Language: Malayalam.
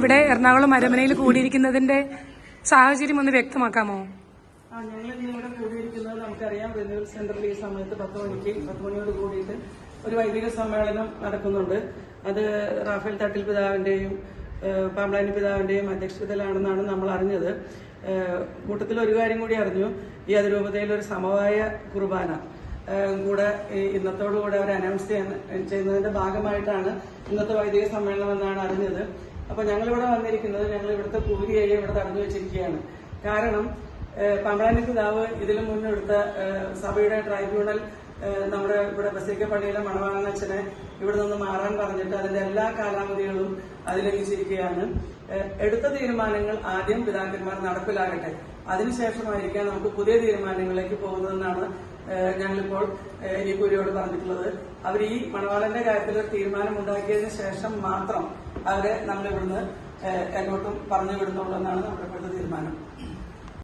ഇവിടെ എറണാകുളം അരമനയിൽ കൂടിയിരിക്കുന്നതിന്റെ സാഹചര്യം ഒന്ന് വ്യക്തമാക്കാമോ? ആ ഞങ്ങൾ ഇന്ന് ഇവിടെ കൂടിയിരിക്കുന്നത് നമുക്കറിയാം റിന്യൂവൽ സെന്ററിൽ ഈ സമയത്ത് പത്ത് മണിക്ക് പത്ത് മണിയോട് കൂടിയിട്ട് ഒരു വൈദിക സമ്മേളനം നടക്കുന്നുണ്ട്. അത് റാഫേൽ തട്ടിൽ പിതാവിന്റെയും പാമ്പ്ലാനി പിതാവിന്റെയും അധ്യക്ഷതയിലാണെന്നാണ് നമ്മൾ അറിഞ്ഞത്. കൂട്ടത്തിൽ ഒരു കാര്യം കൂടി അറിഞ്ഞു. ഈ അതിരൂപതയിൽ ഒരു സമവായ കുർബാന. കൂടെ ഇന്നത്തോടുകൂടെ അവർ അനൗൺസ് ചെയ്യുന്നതിന്റെ ഭാഗമായിട്ടാണ് ഇന്നത്തെ വൈദിക സമ്മേളനം എന്നാണ് അറിഞ്ഞത്. അപ്പൊ ഞങ്ങളിവിടെ വന്നിരിക്കുന്നത് ഞങ്ങൾ ഇവിടുത്തെ കൂലിയായി ഇവിടെ തടഞ്ഞു വെച്ചിരിക്കുകയാണ്. കാരണം ഏഹ് പമ്പളാനി പിതാവ് ഇതിനു മുന്നെടുത്ത സഭയുടെ ട്രൈബ്യൂണൽ നമ്മുടെ ഇവിടെ ബസേക്ക പള്ളിയിലെ മണവാളനച്ഛനെ ഇവിടെ നിന്ന് മാറാൻ പറഞ്ഞിട്ട് അതിന്റെ എല്ലാ കാലാവധികളും അതിലംഘിച്ചിരിക്കുകയാണ് എടുത്ത തീരുമാനങ്ങൾ ആദ്യം പിതാക്കന്മാർ നടപ്പിലാകട്ടെ. അതിനുശേഷമായിരിക്കാം നമുക്ക് പുതിയ തീരുമാനങ്ങളിലേക്ക് പോകുന്നതെന്നാണ് ഞങ്ങളിപ്പോൾ ഈ കുരിയോട് പറഞ്ഞിട്ടുള്ളത്. അവർ ഈ മണവാളന്റെ കാര്യത്തിൽ ഒരു തീരുമാനം ഉണ്ടാക്കിയതിനു ശേഷം മാത്രം അവരെ നമ്മളിവിടുന്ന് എങ്ങോട്ടും പറഞ്ഞു വിടുന്നുള്ളൂ എന്നാണ് നമ്മുടെ ഇപ്പോഴത്തെ